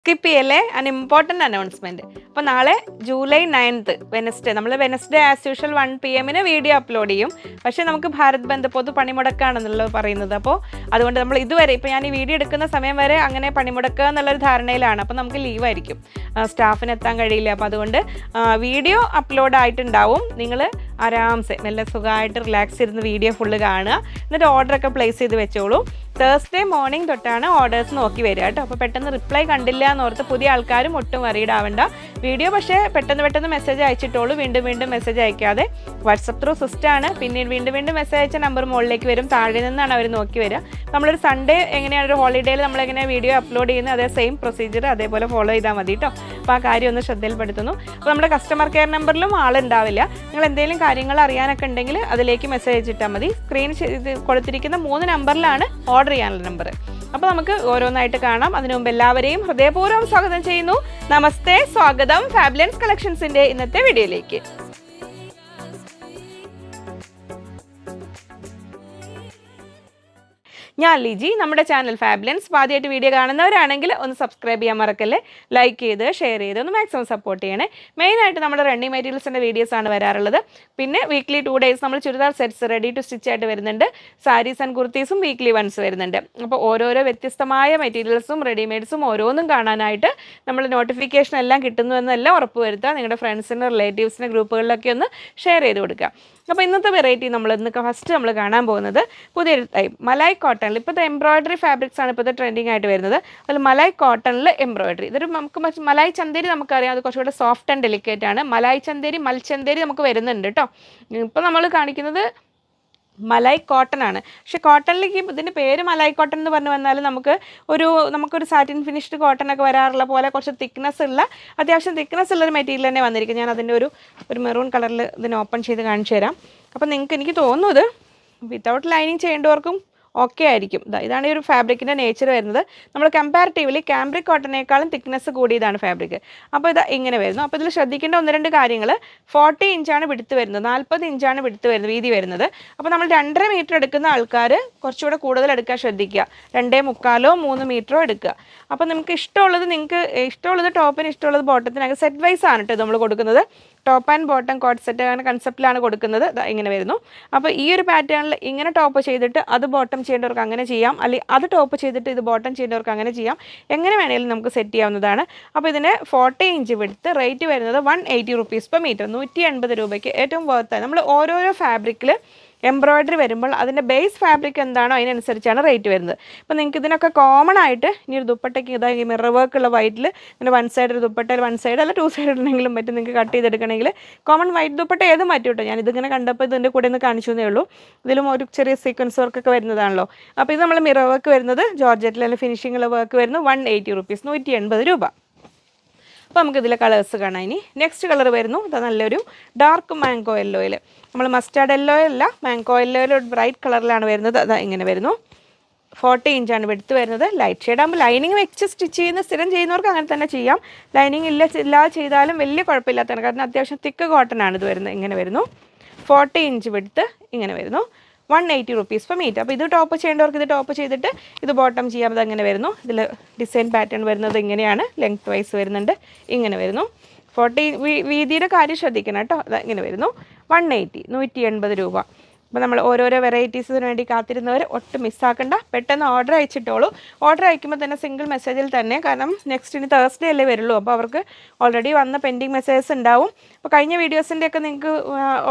Skip ചെയ്യല്ലേ അൻ important announcement അപ്പോൾ നാളെ ജൂലൈ നയൻത്ത് വെനസ്ഡേ നമ്മൾ Wednesday as usual one P എമ്മിന് വീഡിയോ അപ്ലോഡ് ചെയ്യും. പക്ഷേ നമുക്ക് ഭാരത് ബന്ദ് പൊതു പണിമുടക്കാണെന്നുള്ളത് പറയുന്നത്. അപ്പോൾ അതുകൊണ്ട് നമ്മൾ ഇതുവരെ ഇപ്പോൾ ഞാൻ ഈ വീഡിയോ എടുക്കുന്ന സമയം വരെ അങ്ങനെ പണിമുടക്കുക എന്നുള്ളൊരു ധാരണയിലാണ്. അപ്പോൾ നമുക്ക് ലീവായിരിക്കും സ്റ്റാഫിന് എത്താൻ കഴിയില്ല. അപ്പോൾ അതുകൊണ്ട് വീഡിയോ അപ്ലോഡ് ആയിട്ടുണ്ടാവും. നിങ്ങൾ ആരാംസെ നല്ല സുഖമായിട്ട് റിലാക്സ് ചെയ്തിരുന്ന് വീഡിയോ ഫുള്ള് കാണുക. എന്നിട്ട് ഓർഡറൊക്കെ പ്ലേസ് ചെയ്ത് വെച്ചോളൂ. തേഴ്സ്ഡേ മോർണിംഗ് തൊട്ടാണ് ഓർഡേഴ്സ് നോക്കി വരിക കേട്ടോ. അപ്പോൾ പെട്ടെന്ന് റിപ്ലൈ കണ്ടില്ല എന്നോർത്ത് പുതിയ ആൾക്കാരും ഒട്ടും വറീഡ് വീഡിയോ പക്ഷേ പെട്ടെന്ന് പെട്ടെന്ന് മെസ്സേജ് അയച്ചിട്ടുള്ളൂ വീണ്ടും വീണ്ടും മെസ്സേജ് അയക്കാതെ വാട്സപ്പ് ത്രൂ സിസ്റ്റാണ് പിന്നീട് വീണ്ടും വീണ്ടും മെസ്സേജ് അയച്ച നമ്പർ മുകളിലേക്ക് വരും. താഴെ നിന്നാണ് അവർ നോക്കി വരിക. നമ്മളൊരു സൺഡേ എങ്ങനെയാണ് ഒരു ഹോളിഡേയിൽ നമ്മളെങ്ങനെ വീഡിയോ അപ്ലോഡ് ചെയ്യുന്നത്? അതേ സെയിം പ്രൊസീജിയർ അതേപോലെ ഫോളോ ചെയ്താൽ മതി കേട്ടോ അപ്പോൾ ആ കാര്യം ഒന്ന് ശ്രദ്ധയിൽപ്പെടുത്തുന്നു. അപ്പോൾ നമ്മുടെ കസ്റ്റമർ കെയർ നമ്പറിലും ആളുണ്ടാവില്ല. നിങ്ങൾ എന്തെങ്കിലും കാര്യങ്ങൾ അറിയാനൊക്കെ ഉണ്ടെങ്കിൽ അതിലേക്ക് മെസ്സേജ് ഇട്ടാൽ മതി. സ്ക്രീൻ കൊടുത്തിരിക്കുന്ന മൂന്ന് നമ്പറിലാണ് ഓർഡർ ചെയ്യാനുള്ള നമ്പർ അപ്പോൾ നമുക്ക് ഓരോന്നായിട്ട് കാണാം. അതിനു മുമ്പ് എല്ലാവരെയും ഹൃദയപൂർവം സ്വാഗതം ചെയ്യുന്നു. നമസ്തേ സ്വാഗതം. ഫാബുലൻസ് കളക്ഷൻസിന്റെ ഇന്നത്തെ വീഡിയോയിലേക്ക് ഞാൻ ലിജി. നമ്മുടെ ചാനൽ ഫാബുലൻസ് ആദ്യമായിട്ട് വീഡിയോ കാണുന്നവരാണെങ്കിൽ ഒന്ന് സബ്സ്ക്രൈബ് ചെയ്യാൻ മറക്കല്ലേ? ലൈക്ക് ചെയ്ത് ഷെയർ ചെയ്ത് ഒന്ന് മാക്സിമം സപ്പോർട്ട് ചെയ്യണേ. മെയിനായിട്ട് നമ്മുടെ റണ്ണിങ് മെറ്റീരിയൽസിന്റെ വീഡിയോസ് ആണ് വരാറുള്ളത്. പിന്നെ വീക്ക്ലി ടു ഡേയ്സ് നമ്മൾ churidar sets ready to stitch ആയിട്ട് വരുന്നുണ്ട്. സാരീസ് ആൻഡ് കുർത്തീസും വീക്ക്ലി വൺസ് വരുന്നുണ്ട്. അപ്പോൾ ഓരോരോ വ്യത്യസ്തമായ മെറ്റീരിയൽസും റെഡിമെയ്ഡ്സും ഓരോന്നും കാണാനായിട്ട് നമ്മൾ നോട്ടിഫിക്കേഷൻ എല്ലാം കിട്ടുന്നു എന്നെല്ലാം ഉറപ്പ് വരുത്തുക. നിങ്ങളുടെ ഫ്രണ്ട്സിന് റിലേറ്റീവ്സിന് ഗ്രൂപ്പുകളിലൊക്കെ ഒന്ന് ഷെയർ ചെയ്ത് കൊടുക്കുക. അപ്പോൾ ഇന്നത്തെ വെറൈറ്റി നമ്മൾ ഇന്ന് ഫസ്റ്റ് നമ്മൾ കാണാൻ പോകുന്നത് പുതിയൊരു ടൈപ്പ് മലായ് കോട്ടണിൽ ഇപ്പോഴത്തെ എംബ്രോയ്ഡറി ഫാബ്രിക്സ് ആണ് ഇപ്പോഴത്തെ ട്രെൻഡിങ് ആയിട്ട് വരുന്നത്. അതിൽ മലായ് കോട്ടണിൽ എംബ്രോയ്ഡറി ഇതൊരു നമുക്ക് മലൈ മലായ് ചന്തേരി നമുക്കറിയാം. അത് കുറച്ചുകൂടെ സോഫ്റ്റ് ആൻഡ് ഡെലിക്കേറ്റ് ആണ്. മലായ് ചന്തേരി മൽച്ചന്തേരി നമുക്ക് വരുന്നുണ്ട് കേട്ടോ ഇപ്പോൾ നമ്മൾ കാണിക്കുന്നത് മലായ് കോട്ടൺ ആണ്. പക്ഷെ കോട്ടണിലേക്ക് ഇതിന്റെ പേര് മലായ് കോട്ടൺ എന്ന് പറഞ്ഞു വന്നാൽ നമുക്ക് ഒരു നമുക്കൊരു സാറ്റിൻ ഫിനിഷ്ഡ് കോട്ടൺ ഒക്കെ വരാറുള്ള പോലെ കുറച്ച് തിക്നെസ് ഉള്ള അത്യാവശ്യം തിക്നെസ് ഉള്ള ഒരു മെറ്റീരിയൽ തന്നെ വന്നിരിക്കും. ഞാൻ അതിന്റെ ഒരു ഒരു മെറൂൺ കളറിൽ ഇതിനെ ഓപ്പൺ ചെയ്ത് കാണിച്ചു തരാം. അപ്പം നിങ്ങൾക്ക് എനിക്ക് തോന്നുന്നത് വിത്തൗട്ട് ലൈനിങ് ചെയ്യേണ്ടവർക്കും ഓക്കെ ആയിരിക്കും. ഇതാ ഇതാണ് ഈ ഒരു ഫാബ്രിക്കിന്റെ നേച്ചർ വരുന്നത്. നമ്മൾ കമ്പാരിറ്റീവ്ലി ക്യാമ്പ്രിക് കോട്ടനേക്കാളും തിക്നെസ് കൂടിയതാണ് ഫാബ്രിക്. അപ്പോൾ ഇത് ഇങ്ങനെ വരുന്നു. അപ്പോൾ ഇതിൽ ശ്രദ്ധിക്കേണ്ട ഒന്ന് രണ്ട് കാര്യങ്ങൾ ഫോർട്ടി ഇഞ്ചാണ് വിടുത്ത് വരുന്നത്. നാൽപ്പത് ഇഞ്ചാണ് വിടുത്ത് വരുന്നത് വീതി വരുന്നത്. അപ്പോൾ നമ്മൾ രണ്ടര മീറ്റർ എടുക്കുന്ന ആൾക്കാർ കുറച്ചുകൂടെ കൂടുതൽ എടുക്കാൻ ശ്രദ്ധിക്കുക. രണ്ടേ മുക്കാലോ മൂന്ന് മീറ്ററോ എടുക്കുക. അപ്പോൾ നമുക്ക് ഇഷ്ടമുള്ളത് നിങ്ങൾക്ക് ഇഷ്ടമുള്ളത് ടോപ്പിന് ഇഷ്ടമുള്ളത് ബോട്ടത്തിനൊക്കെ സെറ്റ് വൈസ് ആണ് കേട്ടോ നമ്മൾ കൊടുക്കുന്നത്. Top and bottom coat set അങ്ങനെ കൺസെപ്റ്റിലാണ് കൊടുക്കുന്നത്. ഇങ്ങനെ വരുന്നു. അപ്പോൾ ഈ ഒരു പാറ്റേണിൽ ഇങ്ങനെ ടോപ്പ് ചെയ്തിട്ട് അത് ബോട്ടം ചെയ്യേണ്ടവർക്ക് അങ്ങനെ ചെയ്യാം. അല്ലെങ്കിൽ അത് ടോപ്പ് ചെയ്തിട്ട് ഇത് ബോട്ടം ചെയ്യേണ്ടവർക്ക് അങ്ങനെ ചെയ്യാം. എങ്ങനെ വേണമെങ്കിലും നമുക്ക് സെറ്റ് ചെയ്യാവുന്നതാണ്. അപ്പോൾ ഇതിന് ഫോർട്ടി ഇഞ്ച് വിടുത്ത് റേറ്റ് വരുന്നത് one eighty rupees per metre നൂറ്റി എൺപത് രൂപയ്ക്ക് ഏറ്റവും വർത്തായി നമ്മൾ ഓരോരോ ഫാബ്രിക്കിൽ എംബ്രോയ്ഡറി വരുമ്പോൾ അതിന്റെ ബേസ് ഫാബ്രിക് എന്താണോ അതിനനുസരിച്ചാണ് റേറ്റ് വരുന്നത്. അപ്പോൾ നിങ്ങൾക്ക് ഇതിനൊക്കെ കോമൺ ആയിട്ട് ഇനി ഒരു ദുപ്പട്ടയ്ക്ക് ഇതാ ഈ മിറർ വർക്ക് ഉള്ള വൈറ്റിൽ ഇങ്ങനെ വൺ സൈഡ് ഒരു ദുപ്പട്ട വൺ സൈഡ് അല്ല ടു സൈഡ് ഉണ്ടെങ്കിലും പറ്റും നിങ്ങൾക്ക് കട്ട് ചെയ്തെടുക്കണമെങ്കിൽ. കോമൺ വൈറ്റ് ദുപ്പട്ട ഏതും പറ്റും കേട്ടോ ഞാൻ ഇതിങ്ങനെ കണ്ടപ്പോൾ ഇതിന്റെ കൂടെ ഒന്ന് കാണിച്ചു തന്നേ ഉള്ളൂ. ഇതിലും ഒരു ചെറിയ സീക്വൻസ് വർക്കൊക്കെ വരുന്നതാണല്ലോ. അപ്പോൾ ഇത് നമ്മൾ മിറർ വർക്ക് വരുന്നത് ജോർജറ്റിൽ അല്ലെങ്കിൽ ഫിനിഷിംഗുള്ള വർക്ക് വരുന്നത് വൺ എയ്റ്റി റുപ്പീസ് നൂറ്റി എൺപത് രൂപ. അപ്പോൾ നമുക്ക് ഇതിലെ കളേഴ്സ് കാണാം. ഇനി നെക്സ്റ്റ് കളർ വരുന്നു. ഇത് നല്ലൊരു ഡാർക്ക് മാങ്കോ യെല്ലോയിൽ നമ്മൾ മസ്റ്റാർഡ് യെല്ലോ അല്ല മാങ്കോ യെല്ലോയിൽ ഒരു ബ്രൈറ്റ് കളറിലാണ് വരുന്നത്. അത് ഇങ്ങനെ വരുന്നു. ഫോർട്ടി ഇഞ്ചാണ് വെടുത്ത് വരുന്നത്. ലൈറ്റ് ഷെയ്ഡ് ആകുമ്പോൾ ലൈനിങ് വെച്ച് സ്റ്റിച്ച് ചെയ്യുന്ന സ്ഥിരം ചെയ്യുന്നവർക്ക് അങ്ങനെ തന്നെ ചെയ്യാം. ലൈനിങ് ഇല്ല ഇല്ലാതെ ചെയ്താലും വലിയ കുഴപ്പമില്ലാത്തതാണ്. കാരണം അത്യാവശ്യം തിക്ക് കോട്ടൺ ആണ് ഇത് വരുന്നത്. ഇങ്ങനെ വരുന്നു. ഫോർട്ടി ഇഞ്ച് വെടുത്ത് ഇങ്ങനെ വരുന്നു. One eighty rupees per metre അപ്പോൾ ഇത് ടോപ്പ് ചെയ്യേണ്ടവർക്ക് ഇത് ടോപ്പ് ചെയ്തിട്ട് ഇത് ബോട്ടം ചെയ്യാം. അതങ്ങനെ വരുന്നു. ഇതിൽ ഡിസൈൻ പാറ്റേൺ വരുന്നത് ഇങ്ങനെയാണ്. ലെങ്ത് വൈസ് വരുന്നുണ്ട്. ഇങ്ങനെ വരുന്നു. ഫോർട്ടി വീതിയുടെ കാര്യം ശ്രദ്ധിക്കണം കേട്ടോ. ഇങ്ങനെ വരുന്നു. വൺ എയ്റ്റി നൂറ്റി എൺപത് രൂപ. അപ്പോൾ നമ്മൾ ഓരോരോ വെറൈറ്റീസിന് വേണ്ടി കാത്തിരുന്നവർ ഒട്ടും മിസ്സാക്കണ്ട. പെട്ടെന്ന് ഓർഡർ അയച്ചിട്ടോളൂ. ഓർഡർ അയക്കുമ്പോൾ തന്നെ സിംഗിൾ മെസ്സേജിൽ തന്നെ. കാരണം നെക്സ്റ്റ് ഇനി തേഴ്സ്ഡേ അല്ലേ വരുള്ളൂ. അപ്പോൾ അവർക്ക് ഓൾറെഡി വന്ന പെൻഡിങ് മെസ്സേജസ് ഉണ്ടാവും. അപ്പോൾ കഴിഞ്ഞ വീഡിയോസിന്റെയൊക്കെ നിങ്ങൾക്ക്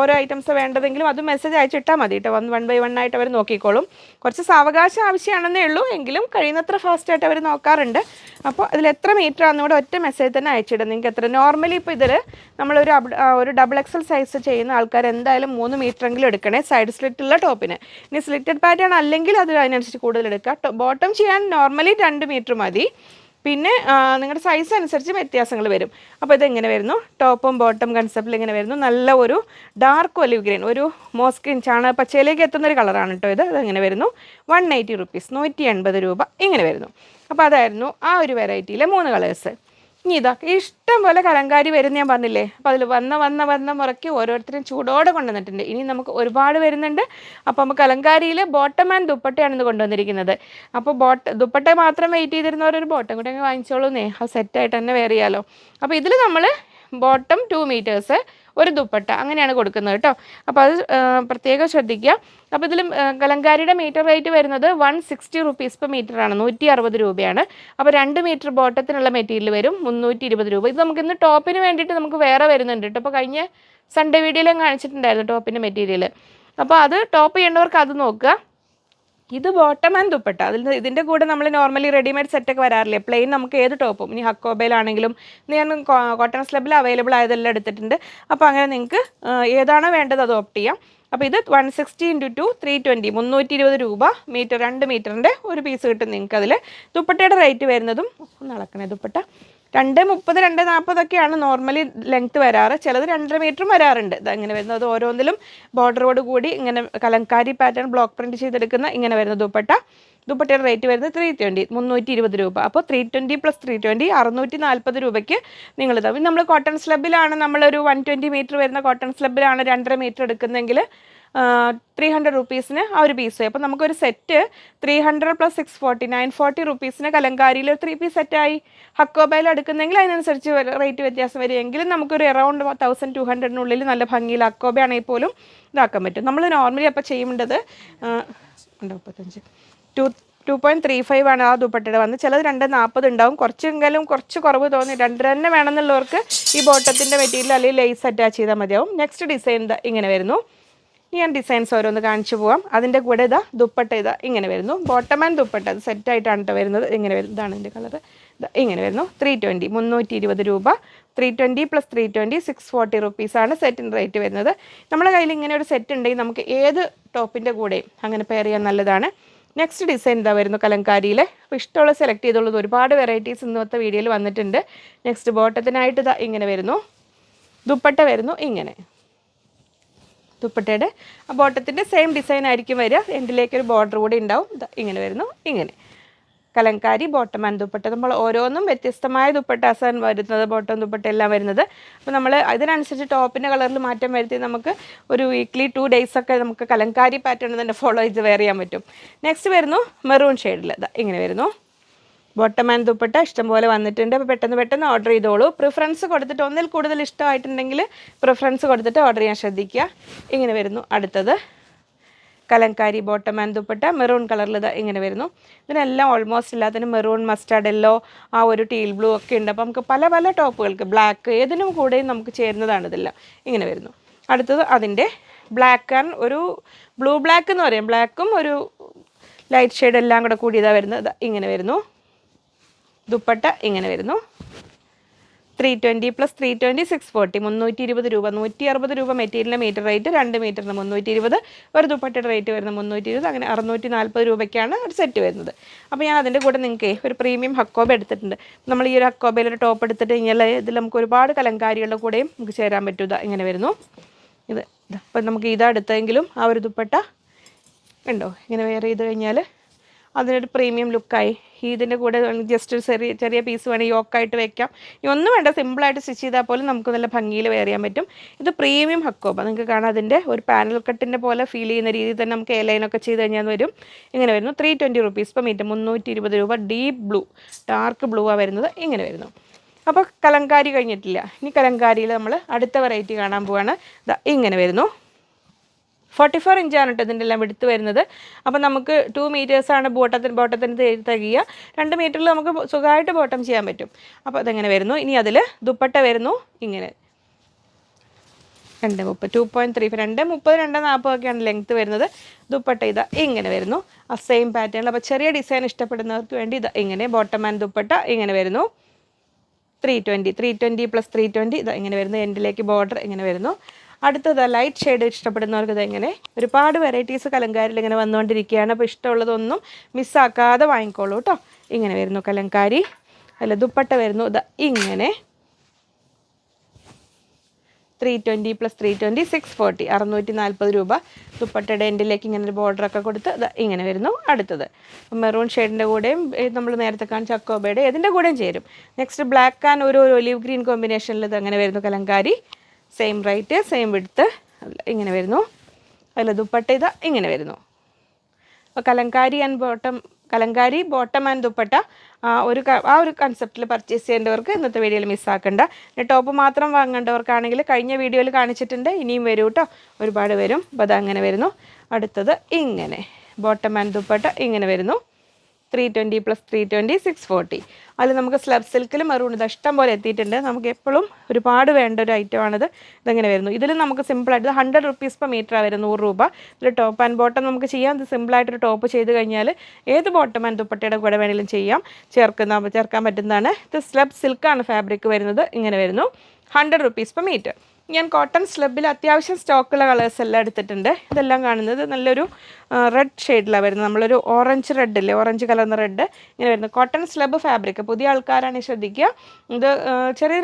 ഓരോ ഐറ്റംസ് വേണ്ടതെങ്കിലും അത് മെസ്സേജ് അയച്ചിട്ടാൽ മതി കേട്ടോ. വൺ ബൈ വൺ ആയിട്ട് അവർ നോക്കിക്കോളും. കുറച്ച് സാവകാശം ആവശ്യമാണെന്നേ ഉള്ളൂ. എങ്കിലും കഴിയുന്നത്ര ഫാസ്റ്റായിട്ട് അവർ നോക്കാറുണ്ട്. അപ്പോൾ അതിൽ എത്ര മീറ്റർ ആണെന്ന് കൂടെ ഒറ്റ മെസ്സേജ് തന്നെ അയച്ചിടും. നിങ്ങൾക്ക് എത്ര? നോർമലി ഇപ്പോൾ ഇതിൽ നമ്മളൊരു ഒരു ഡബിൾ എക്സൽ സൈസ് ചെയ്യുന്ന ആൾക്കാർ എന്തായാലും മൂന്ന് മീറ്ററെങ്കിലും എടുക്കണേ. സൈഡ് സ്ലിറ്റുള്ള ടോപ്പിന് ഇനി സ്ലിറ്റഡ് പാറ്റേൺ അല്ലെങ്കിൽ അത് അതിനനുസരിച്ച് കൂടുതൽ എടുക്കുക. ബോട്ടം ചെയ്യാൻ നോർമലി രണ്ട് മീറ്റർ മതി. പിന്നെ നിങ്ങളുടെ സൈസ് അനുസരിച്ച് വ്യത്യാസങ്ങൾ വരും. അപ്പോൾ ഇത് എങ്ങനെ വരുന്നു ടോപ്പും ബോട്ടം കൺസെപ്റ്റിൽ ഇങ്ങനെ വരുന്നു. നല്ല ഒരു ഡാർക്ക് ഒലിവ് ഗ്രീൻ ഒരു മോസ്കിൻ ചാണ പച്ചയിലേക്ക് എത്തുന്ന ഒരു കളറാണ് കേട്ടോ ഇത്. അതെങ്ങനെ വരുന്നു. വൺ എയ്റ്റി റുപ്പീസ് നൂറ്റി രൂപ ഇങ്ങനെ വരുന്നു. അപ്പോൾ അതായിരുന്നു ആ ഒരു വെറൈറ്റിയിലെ മൂന്ന് കളേഴ്സ് ഇനി ഇതാ ഇഷ്ടം പോലെ കലങ്കാരി വരുന്ന ഞാൻ പറഞ്ഞില്ലേ? അപ്പോൾ അതിൽ വന്ന വന്ന വന്ന മുറയ്ക്ക് ഓരോരുത്തരും ചൂടോടെ കൊണ്ടുവന്നിട്ടുണ്ട്. ഇനി നമുക്ക് ഒരുപാട് വരുന്നുണ്ട്. അപ്പോൾ നമുക്ക് കലങ്കാരിയിൽ ബോട്ടം ആൻഡ് ദുപ്പട്ടയാണ് ഇന്ന് കൊണ്ടുവന്നിരിക്കുന്നത്. അപ്പോൾ ബോട്ട ദുപ്പട്ട മാത്രം വെയിറ്റ് ചെയ്തിരുന്നവരൊരു ബോട്ടം കൂടെ അങ്ങ് വാങ്ങിച്ചോളൂന്നേ. ആ സെറ്റായിട്ട് തന്നെ വേറിയാലോ അപ്പോൾ ഇതിൽ നമ്മൾ ബോട്ടം ടു മീറ്റേഴ്സ് ഒരു ദുപ്പട്ട അങ്ങനെയാണ് കൊടുക്കുന്നത് കേട്ടോ. അപ്പോൾ അത് പ്രത്യേകം ശ്രദ്ധിക്കുക. അപ്പോൾ ഇതിലും കലങ്കാരിയുടെ മീറ്റർ റേറ്റ് വരുന്നത് വൺ സിക്സ്റ്റി റുപ്പീസ് പെർ മീറ്ററാണ് നൂറ്റി അറുപത് രൂപയാണ്. അപ്പോൾ രണ്ട് മീറ്റർ ബോട്ടത്തിനുള്ള മെറ്റീരിയൽ വരും മുന്നൂറ്റി ഇരുപത് രൂപ. ഇത് നമുക്ക് ഇന്ന് ടോപ്പിന് വേണ്ടിയിട്ട് നമുക്ക് വേറെ വരുന്നുണ്ട് കേട്ടോ. അപ്പോൾ കഴിഞ്ഞ സൺഡേ വീഡിയോയിലും കാണിച്ചിട്ടുണ്ടായിരുന്നു ടോപ്പിന്റെ മെറ്റീരിയൽ അപ്പോൾ അത് ടോപ്പ് ചെയ്യേണ്ടവർക്ക് അത് നോക്കുക. ഇത് ബോട്ടം ആൻഡ് ദുപ്പട്ട. അതിൽ ഇതിന്റെ കൂടെ നമ്മൾ നോർമലി റെഡിമെയ്ഡ് സെറ്റൊക്കെ വരാറില്ലേ? പ്ലെയിൻ നമുക്ക് ഏത് ടോപ്പും ഇനി ഹക്കോബയിലാണെങ്കിലും ഞാൻ കോട്ടൺ സ്ലബിൽ അവൈലബിൾ ആയതെല്ലാം എടുത്തിട്ടുണ്ട്. അപ്പോൾ അങ്ങനെ നിങ്ങൾക്ക് ഏതാണോ വേണ്ടത് അത് ഓപ്റ്റ് ചെയ്യാം. അപ്പോൾ ഇത് one sixty into two three twenty മുന്നൂറ്റി ഇരുപത് രൂപ മീറ്റർ രണ്ട് മീറ്ററിന്റെ ഒരു പീസ് കിട്ടും നിങ്ങൾക്ക് അതിൽ ദുപ്പട്ടയുടെ റേറ്റ് വരുന്നതും നടക്കണേ ദുപ്പട്ട. രണ്ട് മുപ്പത് രണ്ട് നാൽപ്പതൊക്കെയാണ് നോർമലി ലെങ്ത് വരാറ്. ചിലത് രണ്ടര മീറ്ററും വരാറുണ്ട്. ഇങ്ങനെ വരുന്നത്. ഓരോന്നിലും ബോർഡറോട് കൂടി ഇങ്ങനെ കലങ്കാരി പാറ്റേൺ ബ്ലോക്ക് പ്രിന്റ് ചെയ്തെടുക്കുന്ന ഇങ്ങനെ വരുന്ന ദുപ്പട്ട. ദുപ്പട്ടയുടെ റേറ്റ് വരുന്നത് ത്രീ ട്വന്റി മുന്നൂറ്റി ഇരുപത് രൂപ. അപ്പോൾ three twenty plus three twenty അറുന്നൂറ്റി നാൽപ്പത് രൂപയ്ക്ക് നിങ്ങൾ ഇതാവും നമ്മൾ കോട്ടൺ സ്ലബിലാണ് നമ്മളൊരു വൺ ട്വന്റി മീറ്റർ വരുന്ന കോട്ടൺ സ്ലബിലാണ് രണ്ടര മീറ്റർ എടുക്കുന്നതെങ്കിൽ ത്രീ ഹൺഡ്രഡ് റുപ്പീസിന് ആ ഒരു പീസ് അപ്പോൾ നമുക്കൊരു set three hundred plus six forty nine forty റുപ്പീസിന് കലങ്കാരിയിൽ ഒരു ത്രീ പീസ് സെറ്റായി ഹക്കോബയിൽ എടുക്കുന്നെങ്കിൽ അതിനനുസരിച്ച് റേറ്റ് വ്യത്യാസം വരികയെങ്കിലും നമുക്കൊരു അറൗണ്ട് തൗസൻഡ് ടു ഹൺഡ്രഡിനുള്ളിൽ നല്ല ഭംഗിയിൽ ഹക്കോബയാണെങ്കിൽ പോലും ഇതാക്കാൻ പറ്റും. നമ്മൾ നോർമലി അപ്പോൾ ചെയ്യേണ്ടത് മുപ്പത്തഞ്ച്? Two two point three five ആണ് ആ ദുപ്പട്ടയുടെ വന്ന്. ചിലത് രണ്ട് നാൽപ്പത് ഉണ്ടാവും. കുറച്ചെങ്കിലും കുറച്ച് കുറവ് തോന്നി രണ്ട് തന്നെ വേണമെന്നുള്ളവർക്ക് ഈ ബോട്ടത്തിന്റെ മെറ്റീരിയൽ അല്ലെങ്കിൽ ലേസ് അറ്റാച്ച് ചെയ്താൽ മതിയാവും. നെക്സ്റ്റ് ഡിസൈൻ ഇങ്ങനെ വരുന്നു. ഞാൻ ഡിസൈൻസ് ഓരോന്ന് കാണിച്ചു പോവാം. അതിന്റെ കൂടെ ഇതാ ദുപ്പട്ട ഇതാ ഇങ്ങനെ വരുന്നു. ബോട്ടം ആൻഡ് ദുപ്പട്ട അത് സെറ്റായിട്ടാണ് കേട്ടോ വരുന്നത്. ഇങ്ങനെ വരുന്നത് ഇതാണ് എന്റെ കളർ ഇങ്ങനെ വരുന്നു. ത്രീ ട്വന്റി മുന്നൂറ്റി ഇരുപത് രൂപ three twenty plus three twenty six forty റുപ്പീസാണ് സെറ്റിന്റെ റേറ്റ് വരുന്നത്. നമ്മുടെ കയ്യിൽ ഇങ്ങനെ ഒരു സെറ്റ് ഉണ്ടെങ്കിൽ നമുക്ക് ഏത് ടോപ്പിന്റെ കൂടെയും അങ്ങനെ പെയർ ചെയ്യാൻ നല്ലതാണ്. നെക്സ്റ്റ് ഡിസൈൻ ഇതാ വരുന്നു കലങ്കാരിയിൽ അപ്പോൾ ഇഷ്ടമുള്ള സെലക്ട് ചെയ്തുള്ളത് ഒരുപാട് വെറൈറ്റീസ് ഇന്നത്തെ വീഡിയോയിൽ വന്നിട്ടുണ്ട്. നെക്സ്റ്റ് ബോട്ടത്തിനായിട്ട് ഇതാ ഇങ്ങനെ വരുന്നു. ദുപ്പട്ട വരുന്നു ഇങ്ങനെ. ദുപ്പട്ടയുടെ. ബോട്ടത്തിന്റെ സെയിം ഡിസൈൻ ആയിരിക്കും വരിക. എൻഡിലേക്ക് ഒരു ബോർഡർ കൂടി ഉണ്ടാവും. ഇങ്ങനെ വരുന്നു. ഇങ്ങനെ. Kalamkari bottom and dupatta. നമ്മൾ ഓരോന്നും വ്യത്യസ്തമായ ദുപ്പട്ടാസാണ് വരുന്നത്. ബോട്ടം ദുപ്പട്ട എല്ലാം വരുന്നത്. അപ്പോൾ നമ്മൾ അതിനനുസരിച്ച് ടോപ്പിന്റെ കളറിൽ മാറ്റം വരുത്തി നമുക്ക് ഒരു വീക്ക്ലി ടു ഡേയ്സ് ഒക്കെ നമുക്ക് കലങ്കാരി പാറ്റേൺ തന്നെ ഫോളോ ചെയ്ത് വെയർ ചെയ്യാൻ പറ്റും. നെക്സ്റ്റ് വരുന്നു മെറൂൺ ഷെയ്ഡിൽ ഇങ്ങനെ വരുന്നു. ബോട്ടം ആൻഡ് ദുപ്പട്ട ഇഷ്ടംപോലെ വന്നിട്ടുണ്ട്. അപ്പോൾ പെട്ടെന്ന് പെട്ടെന്ന് ഓർഡർ ചെയ്തോളൂ. പ്രിഫറൻസ് കൊടുത്തിട്ട് ഒന്നിൽ കൂടുതൽ ഇഷ്ടമായിട്ടുണ്ടെങ്കിൽ പ്രിഫറൻസ് കൊടുത്തിട്ട് ഓർഡർ ചെയ്യാൻ ശ്രദ്ധിക്കുക. ഇങ്ങനെ വരുന്നു അടുത്തത്. Kalamkari bottom and dupatta maroon കളറിൽ ഇത് ഇങ്ങനെ വരുന്നു. ഇതിനെല്ലാം ഓൾമോസ്റ്റ് എല്ലാത്തിനും മെറൂൺ മസ്റ്റാർഡ് എല്ലോ ആ ഒരു ടീൽ ബ്ലൂ ഒക്കെ ഉണ്ട്. അപ്പോൾ നമുക്ക് പല പല ടോപ്പുകൾക്ക് ബ്ലാക്ക് ഏതിനും കൂടെയും നമുക്ക് ചേരുന്നതാണ് ഇതെല്ലാം. ഇങ്ങനെ വരുന്നു. അടുത്തത് അതിന്റെ ബ്ലാക്ക് ആൻഡ് ഒരു ബ്ലൂ ബ്ലാക്ക് എന്ന് പറയും. ബ്ലാക്കും ഒരു ലൈറ്റ് ഷെയ്ഡ് എല്ലാം കൂടെ കൂടിയതാണ് വരുന്നത്. ഇങ്ങനെ വരുന്നു. ദുപ്പട്ട ഇങ്ങനെ വരുന്നു. Three twenty plus three twenty six forty മുന്നൂറ്റി ഇരുപത് രൂപ നൂറ്റി അറുപത് രൂപ മെറ്റീരിയലിന്റെ മീറ്റർ റേറ്റ് രണ്ട് മീറ്ററിന് മുന്നൂറ്റി ഇരുപത് ഒരു ദുപ്പട്ടയുടെ റേറ്റ് വരുന്നത് മുന്നൂറ്റി ഇരുപത് അങ്ങനെ അറുന്നൂറ്റി നാൽപ്പത് രൂപയ്ക്കാണ് ഒരു സെറ്റ് വരുന്നത്. അപ്പോൾ ഞാൻ അതിന്റെ കൂടെ നിങ്ങൾക്ക് ഒരു പ്രീമിയം ഹക്കോബ എടുത്തിട്ടുണ്ട്. നമ്മൾ ഈ ഒരു ഹക്കോബയിൽ ഒരു ടോപ്പ് എടുത്തിട്ട് കഴിഞ്ഞാൽ ഇതിൽ നമുക്ക് ഒരുപാട് കലങ്കാരികളുടെ കൂടെയും നമുക്ക് ചേരാൻ പറ്റൂ. ഇതാ ഇങ്ങനെ വരുന്നു. ഇത് ഇതാ. അപ്പം നമുക്ക് ഇതാ എടുത്തെങ്കിലും ആ ഒരു ദുപ്പട്ട ഉണ്ടോ ഇങ്ങനെ വേറെ ചെയ്ത് കഴിഞ്ഞാൽ അതിനൊരു പ്രീമിയം ലുക്കായി ഇതിന്റെ കൂടെ ജസ്റ്റ് ഒരു ചെറിയ ചെറിയ പീസ് വേണമെങ്കിൽ യോക്കായിട്ട് വെക്കാം. ഒന്നും വേണ്ട സിമ്പിളായിട്ട് സ്റ്റിച്ച് ചെയ്താൽ പോലും നമുക്ക് നല്ല ഭംഗിയിൽ വെയർ ചെയ്യാൻ പറ്റും. ഇത് പ്രീമിയം ഹക്കോ ഹക്കോബ നിങ്ങൾക്ക് കാണാം അതിന്റെ ഒരു പാനൽ കട്ടിന്റെ പോലെ ഫീൽ ചെയ്യുന്ന രീതിയിൽ തന്നെ നമുക്ക് എ ലൈനൊക്കെ ചെയ്ത് കഴിഞ്ഞാൽ വരും. ഇങ്ങനെ വരുന്നു. Three twenty rupees per metre മുന്നൂറ്റി ഇരുപത് രൂപ. ഡീപ്പ് ബ്ലൂ ഡാർക്ക് ബ്ലൂ ആ വരുന്നത് ഇങ്ങനെ വരുന്നു. അപ്പോൾ കലങ്കാരി കഴിഞ്ഞിട്ടില്ല. ഇനി കലങ്കാരിയിൽ നമ്മൾ അടുത്ത വെറൈറ്റി കാണാൻ പോവാണ്. ഇങ്ങനെ വരുന്നു. ഫോർട്ടി ഫോർ ഇഞ്ചാണ് കേട്ടോ ഇതിന്റെ എല്ലാം എടുത്ത് വരുന്നത്. അപ്പോൾ നമുക്ക് ടു മീറ്റേഴ്സാണ് ബോട്ടത്തിന് ബോട്ടത്തിന് തകിയ. രണ്ട് മീറ്ററിൽ നമുക്ക് സുഖമായിട്ട് ബോട്ടം ചെയ്യാൻ പറ്റും. അപ്പോൾ അതെങ്ങനെ വരുന്നു? ഇനി അതിൽ ദുപ്പട്ട വരുന്നു. ഇങ്ങനെ. രണ്ട് മുപ്പത് ടു പോയിന്റ് ത്രീ രണ്ട് മുപ്പത് രണ്ട് നാൽപ്പതൊക്കെയാണ് ലെങ്ത്ത് വരുന്നത്. ദുപ്പട്ട ഇതാ ഇങ്ങനെ വരുന്നു. ആ സെയിം പാറ്റേണിൽ അപ്പോൾ ചെറിയ ഡിസൈൻ ഇഷ്ടപ്പെടുന്നവർക്ക് വേണ്ടി ഇതാ ഇങ്ങനെ ബോട്ടം ആൻഡ് ദുപ്പട്ട ഇങ്ങനെ വരുന്നു. Three twenty three twenty plus three twenty ഇതാ ഇങ്ങനെ വരുന്നു. എൻഡിലേക്ക് ബോർഡർ ഇങ്ങനെ വരുന്നു. അടുത്തത് ലൈറ്റ് ഷെയ്ഡ് ഇഷ്ടപ്പെടുന്നവർക്ക് ഇത് ഇങ്ങനെ ഒരുപാട് വെറൈറ്റീസ് കലങ്കാരിൽ ഇങ്ങനെ വന്നുകൊണ്ടിരിക്കുകയാണ്. അപ്പോൾ ഇഷ്ടമുള്ളതൊന്നും മിസ്സാക്കാതെ വാങ്ങിക്കോളൂ കേട്ടോ ഇങ്ങനെ വരുന്നു കലങ്കാരി. അല്ല ദുപ്പട്ട വരുന്നു. ഇതാ ഇങ്ങനെ. Three twenty plus three twenty six forty അറുന്നൂറ്റി നാൽപ്പത് രൂപ. ദുപ്പട്ടയുടെ എൻഡിലേക്ക് ഇങ്ങനെ ഒരു ബോർഡറൊക്കെ കൊടുത്ത് ഇങ്ങനെ വരുന്നു അടുത്തത്. മെറൂൺ ഷെയ്ഡിന്റെ കൂടെയും നമ്മൾ നേരത്തെ കാണിച്ച അക്കോബയുടെ ഇതിന്റെ കൂടെയും ചേരും. നെക്സ്റ്റ് ബ്ലാക്ക് ആൻഡ് ഒരു ഒലിവ് ഗ്രീൻ കോമ്പിനേഷനിൽ ഇത് അങ്ങനെ വരുന്നു കലങ്കാരി. സെയിം റൈറ്റ് സെയിം വിടുത്ത് ഇങ്ങനെ വരുന്നു. അതിൽ ദുപ്പട്ട ഇത് ഇങ്ങനെ വരുന്നു. അപ്പോൾ Kalamkari and bottom Kalamkari bottom and dupatta ആ ഒരു ആ ഒരു കൺസെപ്റ്റിൽ പർച്ചേസ് ചെയ്യേണ്ടവർക്ക് ഇന്നത്തെ വീഡിയോയിൽ മിസ്സാക്കണ്ട ടോപ്പ് മാത്രം വാങ്ങേണ്ടവർക്കാണെങ്കിൽ കഴിഞ്ഞ വീഡിയോയിൽ കാണിച്ചിട്ടുണ്ട്. ഇനിയും വരും കേട്ടോ ഒരുപാട് വരും. അപ്പോൾ അതങ്ങനെ വരുന്നു. അടുത്തത് ഇങ്ങനെ. ബോട്ടം ആൻഡ് ദുപ്പട്ട ഇങ്ങനെ വരുന്നു. Three twenty plus three twenty six forty അതിൽ നമുക്ക് സ്ലബ് സിൽക്കിൽ മെറൂൺ ഇത് ഇഷ്ടം പോലെ എത്തിയിട്ടുണ്ട്. നമുക്ക് എപ്പോഴും ഒരുപാട് വേണ്ട ഒരു ഐറ്റം ഐറ്റമാണിത് ഇതെങ്ങനെ വരുന്നു? ഇതിൽ നമുക്ക് സിമ്പിളായിട്ട് ഹൺഡ്രഡ് റുപ്പീസ് പെർ മീറ്റർ വരുന്നത് നൂറ് രൂപ. ഇതിൽ ടോപ്പ് ആൻഡ് ബോട്ടം നമുക്ക് ചെയ്യാം. ഇത് സിമ്പിളായിട്ടൊരു ടോപ്പ് ചെയ്ത് കഴിഞ്ഞാൽ ഏത് ബോട്ടം ആൻഡ് ദുപ്പട്ടയുടെ കൂടെ വേണമെങ്കിലും ചെയ്യാം. ചേർക്കുന്ന ചേർക്കാൻ പറ്റുന്നതാണ്. ഇത് സ്ലബ് സിൽക്കാണ് ഫാബ്രിക് വരുന്നത്. ഇങ്ങനെ വരുന്നു. ഹൺഡ്രഡ് റുപ്പീസ് പെർ മീറ്റർ ഞാൻ കോട്ടൺ സ്ലബിൽ അത്യാവശ്യം സ്റ്റോക്കുള്ള കളേഴ്സ് എല്ലാം എടുത്തിട്ടുണ്ട്. ഇതെല്ലാം കാണുന്നത് നല്ലൊരു റെഡ് ഷെയ്ഡിലാണ് വരുന്നത്. നമ്മളൊരു ഓറഞ്ച് റെഡ് അല്ലേ? ഓറഞ്ച് കലർന്ന റെഡ് ഇങ്ങനെ വരുന്നത്. കോട്ടൺ സ്ലബ് ഫാബ്രിക് പുതിയ ആൾക്കാരാണ് ശ്രദ്ധിക്കുക. ഇത് ചെറിയ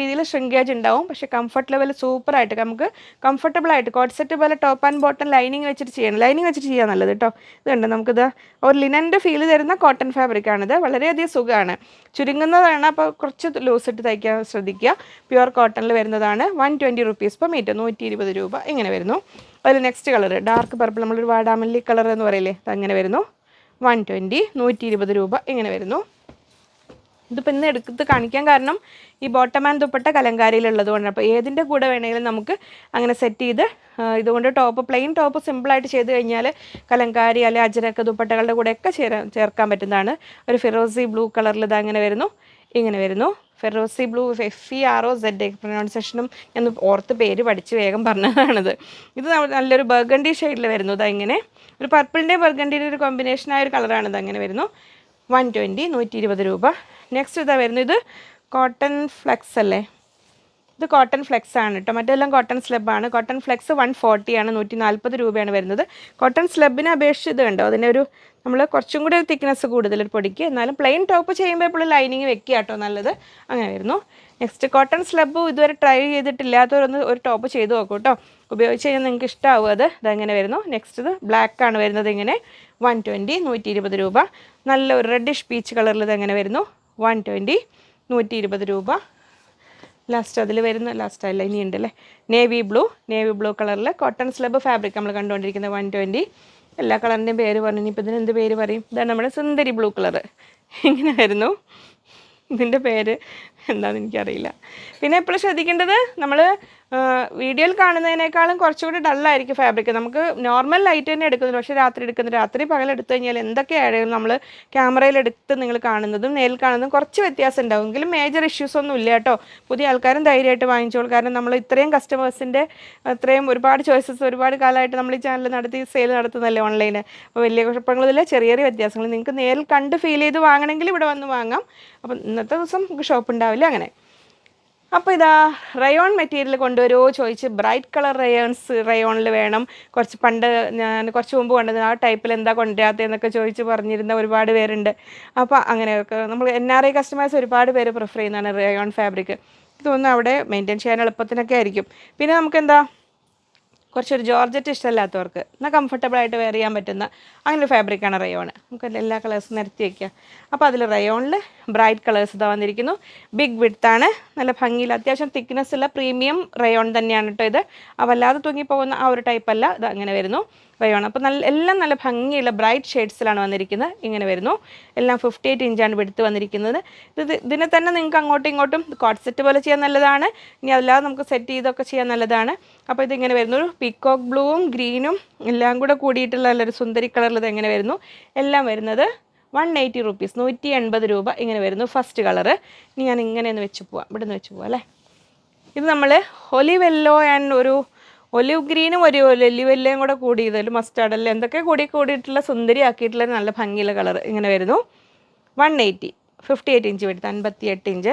രീതിയിൽ ശൃംഗേജ് ഉണ്ടാവും. പക്ഷേ കംഫർട്ട് ലെവൽ സൂപ്പറായിട്ട് നമുക്ക് കംഫർട്ടബിൾ ആയിട്ട് കോട്ട് സെറ്റ് പോലെ ടോപ്പ് ആൻഡ് ബോട്ടം ലൈനിങ് വെച്ചിട്ട് ചെയ്യണം. ലൈനിങ് വെച്ചിട്ട് ചെയ്യാൻ നല്ലത് കേട്ടോ ഇതുണ്ട് നമുക്കിത് ഒരു ലിനന്റെ ഫീൽ തരുന്ന കോട്ടൺ ഫാബ്രിക് ആണിത്. വളരെയധികം സുഖമാണ് ചുരുങ്ങുന്നതാണ്. അപ്പോൾ കുറച്ച് ലൂസ് ഇട്ട് തയ്ക്കാൻ ശ്രദ്ധിക്കുക. പ്യുവർ കോട്ടണിൽ വരുന്നതാണ്. One twenty rupees per metre നൂറ്റി ഇരുപത് രൂപ. ഇങ്ങനെ വരുന്നു. അതിൽ നെക്സ്റ്റ് കളർ ഡാർക്ക് പർപ്പിൾ നമ്മളൊരു വാടാമല്ലി കളർ എന്ന് പറയില്ലേ? അങ്ങനെ വരുന്നു. വൺ ട്വന്റി നൂറ്റി ഇരുപത് രൂപ ഇങ്ങനെ വരുന്നു. ഇതിപ്പോൾ ഇന്ന് എടുത്ത് കാണിക്കാൻ കാരണം ഈ ബോട്ടം ആൻഡ് ദുപ്പട്ട കലങ്കാരിയിലുള്ളത് കൊണ്ടാണ് അപ്പോൾ ഏതിന്റെ കൂടെ വേണമെങ്കിലും നമുക്ക് അങ്ങനെ സെറ്റ് ചെയ്ത് ഇതുകൊണ്ട് ടോപ്പ് പ്ലെയിൻ ടോപ്പ് സിമ്പിളായിട്ട് ചെയ്ത് കഴിഞ്ഞാൽ കലങ്കാരി അല്ലെ അജരക്ക ദുപ്പട്ടകളുടെ കൂടെയൊക്കെ ചേരാൻ ചേർക്കാൻ പറ്റുന്നതാണ്. ഒരു ഫിറോസി ബ്ലൂ കളറിൽ ഇത് അങ്ങനെ വരുന്നു ഇങ്ങനെ വരുന്നു. ഫെറോസി blue F E R O Z പ്രൊനൗൺസേഷനും ഞാൻ ഓർത്ത് പേര് പഠിച്ച് വേഗം പറഞ്ഞതാണിത്. ഇത് നല്ലൊരു ബർഗണ്ടി ഷെയ്ഡിൽ വരുന്നു. ഇത് ഇങ്ങനെ. ഒരു പർപ്പിളിന്റെ ബർഗണ്ടിയുടെ ഒരു കോമ്പിനേഷനായ ഒരു കളറാണിത് അങ്ങനെ വരുന്നു. വൺ ട്വന്റി നൂറ്റി ഇരുപത് രൂപ. നെക്സ്റ്റ് ഇതാ വരുന്നത് ഇത് കോട്ടൺ ഫ്ലെക്സ് അല്ലേ? ഇത് കോട്ടൺ ഫ്ലെക്സ് ആണ് കേട്ടോ മറ്റെല്ലാം കോട്ടൺ സ്ലബാണ് കോട്ടൺ ഫ്ലെക്സ് വൺ ഫോർട്ടി ആണ്. നൂറ്റി നാൽപ്പത് രൂപയാണ് വരുന്നത്. കോട്ടൺ സ്ലബിനെ അപേക്ഷിച്ച് ഇത് കണ്ടോ? അതിന്റെ ഒരു നമ്മൾ കുറച്ചും കൂടി തിക്നെസ് കൂടുതൽ പൊടിക്ക്. എന്നാലും പ്ലെയിൻ ടോപ്പ് ചെയ്യുമ്പോൾ എപ്പോഴും ലൈനിങ് വെക്കുക കേട്ടോ നല്ലത്. അങ്ങനെ വരുന്നു. നെക്സ്റ്റ് കോട്ടൺ സ്ലബ് ഇതുവരെ ട്രൈ ചെയ്തിട്ടില്ലാത്തവരൊന്ന് ഒരു ടോപ്പ് ചെയ്ത് നോക്കൂ കേട്ടോ ഉപയോഗിച്ച് കഴിഞ്ഞാൽ നിങ്ങൾക്ക് ഇഷ്ടമാവും അത്. ഇതങ്ങനെ വരുന്നു. നെക്സ്റ്റ് ഇത് ബ്ലാക്ക് ആണ് വരുന്നത് ഇങ്ങനെ. വൺ ട്വന്റി നൂറ്റി ഇരുപത് രൂപ. നല്ല ഒരു റെഡിഷ് പീച്ച് കളറിൽ ഇതെങ്ങനെ വരുന്നു. വൺ ട്വന്റി നൂറ്റി ഇരുപത് രൂപ. ലാസ്റ്റ് അതിൽ വരുന്ന ലാസ്റ്റ് അല്ല ഇനി അല്ലേ നേവി ബ്ലൂ നേവി ബ്ലൂ കളറിൽ കോട്ടൺ സ്ലബ് ഫാബ്രിക് നമ്മൾ കണ്ടുകൊണ്ടിരിക്കുന്നത് വൺ ട്വന്റി എല്ലാ കളറിന്റെയും പേര് പറഞ്ഞു ഇനിയിപ്പോൾ ഇതിന് എന്ത് പേര് പറയും? ഇതാണ് നമ്മുടെ സുന്ദരി ബ്ലൂ കളർ ഇങ്ങനെ വരുന്നു. ഇതിന്റെ പേര് എന്താണെന്ന് എനിക്കറിയില്ല. പിന്നെ എപ്പോഴും ശ്രദ്ധിക്കേണ്ടത്? നമ്മൾ വീഡിയോയിൽ കാണുന്നതിനേക്കാളും കുറച്ചുകൂടി ഡള്ളായിരിക്കും ഫാബ്രിക് നമുക്ക് നോർമൽ ലൈറ്റ് തന്നെ എടുക്കുന്നുണ്ട്. പക്ഷേ രാത്രി എടുക്കുന്നത് രാത്രി പകൽ എടുത്തു കഴിഞ്ഞാൽ എന്തൊക്കെയായാലും നമ്മൾ ക്യാമറയിൽ എടുത്ത് നിങ്ങൾ കാണുന്നതും നേരിൽ കാണുന്നതും കുറച്ച് വ്യത്യാസം ഉണ്ടാവും. എങ്കിലും മേജർ ഇഷ്യൂസ് ഒന്നും ഇല്ല കേട്ടോ. പുതിയ ആൾക്കാരും ധൈര്യമായിട്ട് വാങ്ങിച്ചോളൂ. കാരണം നമ്മൾ ഇത്രയും കസ്റ്റമേഴ്സിന്റെ അത്രയും ഒരുപാട് ചോയ്സസ് ഒരുപാട് കാലമായിട്ട് നമ്മൾ ഈ ചാനൽ നടത്തി സെയിൽ നടത്തുന്നല്ലേ ഓൺലൈന് അപ്പോൾ വലിയ കുഴപ്പങ്ങളില്ല ചെറിയ ചെറിയ വ്യത്യാസങ്ങൾ. നിങ്ങൾക്ക് നേരിൽ കണ്ട് ഫീൽ ചെയ്ത് വാങ്ങണമെങ്കിൽ ഇവിടെ വന്ന് വാങ്ങാം. അപ്പം ഇന്നത്തെ ദിവസം നമുക്ക് ഷോപ്പ് ഉണ്ടാവില്ല അങ്ങനെ. അപ്പോൾ ഇതാ റയോൺ മെറ്റീരിയൽ കൊണ്ടുവരുമോ ചോദിച്ച് ബ്രൈറ്റ് കളർ റയോൺസ് റയോണിൽ വേണം. കുറച്ച് പണ്ട് ഞാൻ കുറച്ച് മുമ്പ് കൊണ്ടുവന്ന ആ ടൈപ്പിൽ എന്താ കൊണ്ടുവരാത്തതെന്നൊക്കെ ചോദിച്ച് പറഞ്ഞിരുന്ന ഒരുപാട് പേരുണ്ട്. അപ്പോൾ അങ്ങനെയൊക്കെ നമ്മൾ എൻ ആർ ഐ കസ്റ്റമേഴ്സ് ഒരുപാട് പേര് പ്രിഫർ ചെയ്യുന്നതാണ് റയോൺ ഫാബ്രിക് ഇതൊന്നും അവിടെ മെയിന്റെയിൻ ചെയ്യാൻ എളുപ്പത്തിനൊക്കെ ആയിരിക്കും. പിന്നെ നമുക്ക് എന്താ കുറച്ചൊരു ജോർജറ്റ് ഇഷ്ടമല്ലാത്തവർക്ക് എന്നാൽ കംഫർട്ടബിൾ ആയിട്ട് വെയർ ചെയ്യാൻ പറ്റുന്ന അങ്ങനെ ഒരു ഫാബ്രിക്കാണ് റയോൺ നമുക്ക് എല്ലാ കളേഴ്സും നിരത്തി വയ്ക്കുക അപ്പോൾ അതിൽ റയോണിൽ ബ്രൈറ്റ് കളേഴ്സ് ഇതാ വന്നിരിക്കുന്നു. ബിഗ് വിഡ്ത്താണ് നല്ല ഭംഗിയിൽ അത്യാവശ്യം തിക്നെസ് ഉള്ള പ്രീമിയം റയോൺ തന്നെയാണ് കേട്ടോ ഇത്. അപ്പോൾ വല്ലാതെ തൂങ്ങിപ്പോകുന്ന ആ ഒരു ടൈപ്പ് അല്ല. ഇത് അങ്ങനെ വരുന്നു. റയോൺ അപ്പോൾ നല്ല എല്ലാം നല്ല ഭംഗിയുള്ള ബ്രൈറ്റ് ഷെയ്ഡ്സിലാണ് വന്നിരിക്കുന്നത്. ഇങ്ങനെ വരുന്നു. എല്ലാം ഫിഫ്റ്റി എയ്റ്റ് ഇഞ്ചാണ് എടുത്ത് വന്നിരിക്കുന്നത്. ഇത് ഇതിനെ തന്നെ നിങ്ങൾക്ക് അങ്ങോട്ടും ഇങ്ങോട്ടും കോട്ട് സെറ്റ് പോലെ ചെയ്യാൻ നല്ലതാണ്. ഇനി അല്ലാതെ നമുക്ക് സെറ്റ് ചെയ്തൊക്കെ ചെയ്യാൻ നല്ലതാണ്. അപ്പോൾ ഇതിങ്ങനെ വരുന്നു. ഒരു പീക്കോക്ക് ബ്ലൂവും ഗ്രീനും എല്ലാം കൂടെ കൂടിയിട്ടുള്ള നല്ലൊരു സുന്ദരി കളറിൽ ഇത് എങ്ങനെ വരുന്നു? എല്ലാം വരുന്നത് വൺ എയ്റ്റി റുപ്പീസ് നൂറ്റി എൺപത് രൂപ ഇങ്ങനെ വരുന്നു ഫസ്റ്റ് കളറ് ഇനി ഞാൻ ഇങ്ങനെ ഒന്ന് വെച്ച് പോവാം. ഇവിടെ നിന്ന് വെച്ച് പോവാം അല്ലേ? ഇത് നമ്മൾ ഒലിവെല്ലോ ആൻഡ് ഒരു ഒലിവ് ഗ്രീനും ഒരു ഒലിവ് വെല്ലയും കൂടെ കൂടി ഇതൊരു മസ്റ്റാർഡ് അല്ല? എന്തൊക്കെ കൂടി കൂടിയിട്ടുള്ള സുന്ദരി ആക്കിയിട്ടുള്ള നല്ല ഭംഗിയുള്ള കളർ ഇങ്ങനെ വരുന്നു. One eighty fifty eight inch എടുത്ത് അൻപത്തി എട്ട് ഇഞ്ച്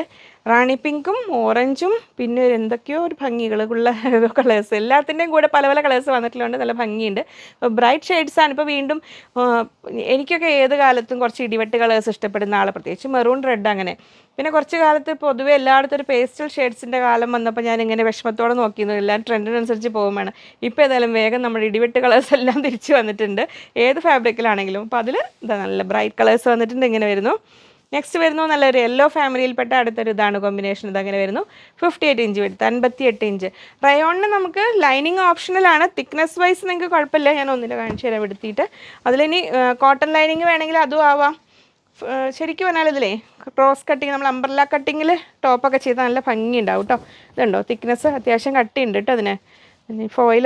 റാണി പിങ്കും ഓറഞ്ചും പിന്നെ ഒരു എന്തൊക്കെയോ ഒരു ഭംഗികളുള്ള കളേഴ്സ് എല്ലാത്തിന്റെയും കൂടെ പല പല കളേഴ്സ് വന്നിട്ടുള്ളതുകൊണ്ട് നല്ല ഭംഗിയുണ്ട്. അപ്പോൾ ബ്രൈറ്റ് ഷെയ്ഡ്സാണ് ഇപ്പോൾ വീണ്ടും എനിക്കൊക്കെ ഏത് കാലത്തും കുറച്ച് ഇടിവെട്ട് കളേഴ്സ് ഇഷ്ടപ്പെടുന്ന ആളെ. പ്രത്യേകിച്ച് മെറൂൺ റെഡ് അങ്ങനെ. പിന്നെ കുറച്ച് കാലത്ത് പൊതുവെ എല്ലായിടത്തും ഒരു പേസ്റ്റൽ ഷെയ്ഡ്സിന്റെ കാലം വന്നപ്പോൾ ഞാൻ ഇങ്ങനെ വിഷമത്തോടെ നോക്കിയിരുന്നു. എല്ലാം ട്രെൻഡിനനുസരിച്ച് പോകുമ്പോൾ ഇപ്പോൾ ഏതായാലും വേഗം നമ്മുടെ ഇടിവെട്ട് കളേഴ്സ് എല്ലാം തിരിച്ചു വന്നിട്ടുണ്ട്. ഏത് ഫാബ്രിക്കിലാണെങ്കിലും അപ്പോൾ അതിൽ നല്ല ബ്രൈറ്റ് കളേഴ്സ് വന്നിട്ടുണ്ട്. ഇങ്ങനെ വരുന്നു. നെക്സ്റ്റ് വരുന്നു നല്ലൊരു യെല്ലോ ഫാമിലിയിൽപ്പെട്ട അടുത്തൊരു ഇതാണ് കോമ്പിനേഷൻ ഇതങ്ങനെ വരുന്നു. ഫിഫ്റ്റി എയ്റ്റ് ഇഞ്ച് എടുത്ത് അൻപത്തി എട്ട് ഇഞ്ച് റയോണിന് നമുക്ക് ലൈനിങ് ഓപ്ഷണലാണ് തിക്നെസ് വൈസ് നിങ്ങൾക്ക് കുഴപ്പമില്ല. ഞാൻ ഒന്നിന്റെ കാണിച്ചു തരാം എടുത്തിട്ട്. അതിലിനി കോട്ടൺ ലൈനിങ് വേണമെങ്കിൽ അതും ആവാം. ശരിക്കും പറഞ്ഞാൽ ഇതിലേ ക്രോസ് കട്ടിങ് നമ്മൾ അംബ്രല്ല കട്ടിങ്ങിൽ ടോപ്പൊക്കെ ചെയ്താൽ നല്ല ഭംഗി ഉണ്ടാവും കേട്ടോ ഇതുണ്ടോ? തിക്നെസ് അത്യാവശ്യം കട്ടിയുണ്ട് കേട്ടോ അതിന്. പിന്നെ ഫോയിൽ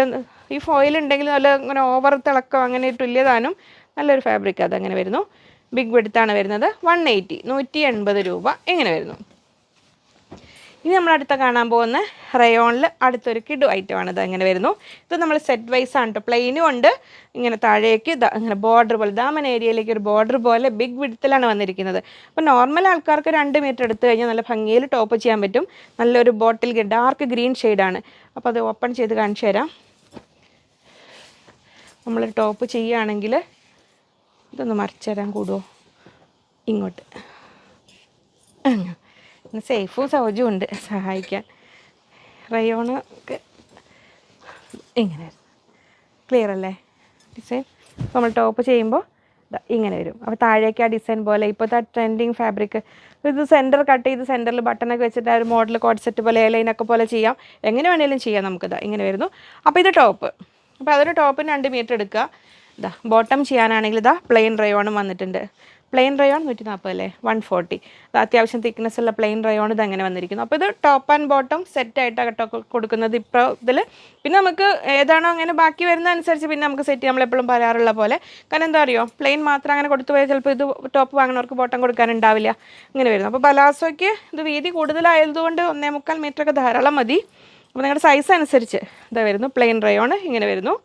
ഈ ഫോയിൽ ഉണ്ടെങ്കിൽ നല്ല ഇങ്ങനെ ഓവർ തിളക്കം അങ്ങനെ തുല്യതാനും നല്ലൊരു ഫാബ്രിക് അതങ്ങനെ വരുന്നു. ബിഗ് വെടുത്താണ് വരുന്നത്. വൺ എയ്റ്റി നൂറ്റി എൺപത് രൂപ. എങ്ങനെ വരുന്നു? ഇനി നമ്മൾ അടുത്ത കാണാൻ പോകുന്ന റയോണിൽ അടുത്തൊരു കിഡു ഐറ്റമാണ് ഇത് അങ്ങനെ വരുന്നു. ഇത് നമ്മൾ സെറ്റ് വൈസ് ആണ് കേട്ടോ പ്ലെയിനും ഉണ്ട്. ഇങ്ങനെ താഴേക്ക് ഇങ്ങനെ ബോർഡർ പോലെ ദാമൻ ഏരിയയിലേക്ക് ഒരു ബോർഡർ പോലെ ബിഗ് വിടുത്തിലാണ് വന്നിരിക്കുന്നത്. അപ്പോൾ നോർമൽ ആൾക്കാർക്ക് രണ്ട് മീറ്റർ എടുത്തു കഴിഞ്ഞാൽ നല്ല ഭംഗിയിൽ ടോപ്പ് ചെയ്യാൻ പറ്റും. നല്ലൊരു ബോട്ടിൽ ഡാർക്ക് ഗ്രീൻ ഷെയ്ഡാണ് അപ്പോൾ അത് ഓപ്പൺ ചെയ്ത് കാണിച്ചു തരാം. നമ്മൾ ടോപ്പ് ചെയ്യുകയാണെങ്കിൽ ഇതൊന്ന് മറിച്ചു തരാൻ കൂടുമോ ഇങ്ങോട്ട് സേഫും സൗജും ഉണ്ട്. സഹായിക്കാൻ. റയോണൊക്കെ ഇങ്ങനെ ക്ലിയർ അല്ലേ? ഡിസൈൻ നമ്മൾ ടോപ്പ് ചെയ്യുമ്പോൾ ഇങ്ങനെ വരും. അപ്പോൾ താഴേക്ക് ആ ഡിസൈൻ പോലെ ഇപ്പോഴത്തെ ആ ട്രെൻഡിങ് ഫാബ്രിക് ഇത് സെന്റർ കട്ട് ചെയ്ത് സെന്ററിൽ ബട്ടണൊക്കെ വെച്ചിട്ട് ആ ഒരു മോഡൽ കോഡ് സെറ്റ് പോലെ ലൈനൊക്കെ പോലെ ചെയ്യാം. എങ്ങനെ വേണേലും ചെയ്യാം നമുക്കിത് ഇങ്ങനെ വരുന്നു. അപ്പോൾ ഇത് ടോപ്പ് അപ്പോൾ അതൊരു ടോപ്പിന് രണ്ട് മീറ്റർ എടുക്കുക. ഇതാ ബോട്ടം ചെയ്യാനാണെങ്കിൽ ഇതാ പ്ലെയിൻ റയോണും വന്നിട്ടുണ്ട്. പ്ലെയിൻ റയോൺ നൂറ്റി നാൽപ്പത് അല്ലേ വൺ ഫോർട്ടി അത്യാവശ്യം തിക്നെസ് ഉള്ള പ്ലെയിൻ റയോൺ ഇത് അങ്ങനെ വന്നിരിക്കുന്നു. അപ്പോൾ ഇത് ടോപ്പ് ആൻഡ് ബോട്ടം സെറ്റ് ആയിട്ടാണ് കേട്ടോ കൊടുക്കുന്നത് ഇപ്പോൾ ഇതിൽ പിന്നെ നമുക്ക് ഏതാണോ അങ്ങനെ ബാക്കി വരുന്ന അനുസരിച്ച് പിന്നെ നമുക്ക് സെറ്റ് എപ്പോഴും പറയാറുള്ള പോലെ. കാരണം എന്താ അറിയോ? പ്ലെയിൻ മാത്രം അങ്ങനെ കൊടുത്തു പോയാൽ ചിലപ്പോൾ ഇത് ടോപ്പ് വാങ്ങുന്നവർക്ക് ബോട്ടം കൊടുക്കാനുണ്ടാവില്ല ഇങ്ങനെ വരുന്നു. അപ്പോൾ പലാസോയ്ക്ക് ഇത് വീതി കൂടുതലായതുകൊണ്ട് ഒന്നേ മുക്കാൽ മീറ്ററൊക്കെ ധാരാളം മതി. അപ്പോൾ നിങ്ങളുടെ സൈസ് അനുസരിച്ച് ഇതാ വരുന്നു. പ്ലെയിൻ റയോൺ ഇങ്ങനെ വരുന്നു.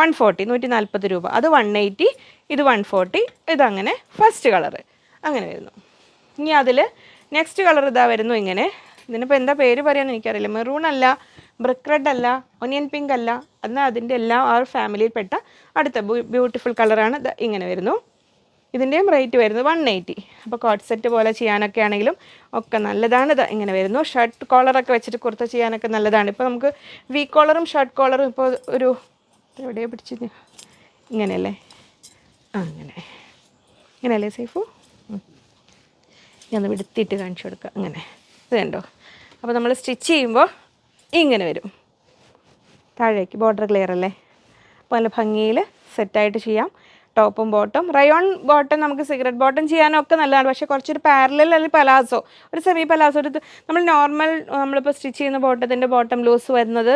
വൺ ഫോർട്ടി നൂറ്റി നാൽപ്പത് രൂപ. അത് വൺ എയ്റ്റി ഇത് വൺ ഫോർട്ടി ഇതങ്ങനെ ഫസ്റ്റ് കളറ് അങ്ങനെ വരുന്നു. ഇനി അതിൽ നെക്സ്റ്റ് കളർ ഇതാ വരുന്നു ഇങ്ങനെ. ഇതിനിപ്പോൾ എന്താ പേര് പറയാമെന്ന് എനിക്കറിയില്ല. മെറൂൺ അല്ല ബ്രിക്ക് റെഡ് അല്ല ഒനിയൻ പിങ്ക് അല്ല. എന്നാൽ അതിന്റെ എല്ലാം ആ ഫാമിലിയിൽപ്പെട്ട അടുത്ത ബ്യൂട്ടിഫുൾ കളറാണ് ഇങ്ങനെ വരുന്നു. ഇതിന്റെയും റേറ്റ് വരുന്നത് വൺ എയ്റ്റി അപ്പോൾ കോട്ട് സെറ്റ് പോലെ ചെയ്യാനൊക്കെ ആണെങ്കിലും ഒക്കെ നല്ലതാണ് ഇത് ഇങ്ങനെ വരുന്നു. ഷർട്ട് കോളറൊക്കെ വെച്ചിട്ട് കുർത്ത ചെയ്യാനൊക്കെ നല്ലതാണ്. ഇപ്പോൾ നമുക്ക് വി കോളറും ഷർട്ട് കോളറും ഇപ്പോൾ ഒരു എവിടെയാണ് പിടിച്ചത്? ഇങ്ങനെയല്ലേ? ആ അങ്ങനെ. ഇങ്ങനെയല്ലേ സേഫു. ഞാൻ വിടുത്തിയിട്ട് കാണിച്ചു കൊടുക്കാം. അങ്ങനെ. ഇത് കണ്ടോ? അപ്പോൾ നമ്മൾ സ്റ്റിച്ച് ചെയ്യുമ്പോൾ ഇങ്ങനെ വരും. താഴേക്ക് ബോർഡർ ക്ലിയർ അല്ലേ? അപ്പോൾ നല്ല ഭംഗിയിൽ സെറ്റായിട്ട് ചെയ്യാം. ടോപ്പും ബോട്ടും. റയോൺ ബോട്ടം നമുക്ക് സിഗരറ്റ് ബോട്ടം ചെയ്യാനൊക്കെ നല്ലതാണ്. പക്ഷേ കുറച്ചൊരു പാരലൽ അല്ലെങ്കിൽ പലാസോ ഒരു സെമി പലാസോ ഒരു നമ്മൾ നോർമൽ നമ്മളിപ്പോൾ സ്റ്റിച്ച് ചെയ്യുന്ന ബോട്ടത്തിന്റെ ബോട്ടം ലൂസ് വരുന്നത്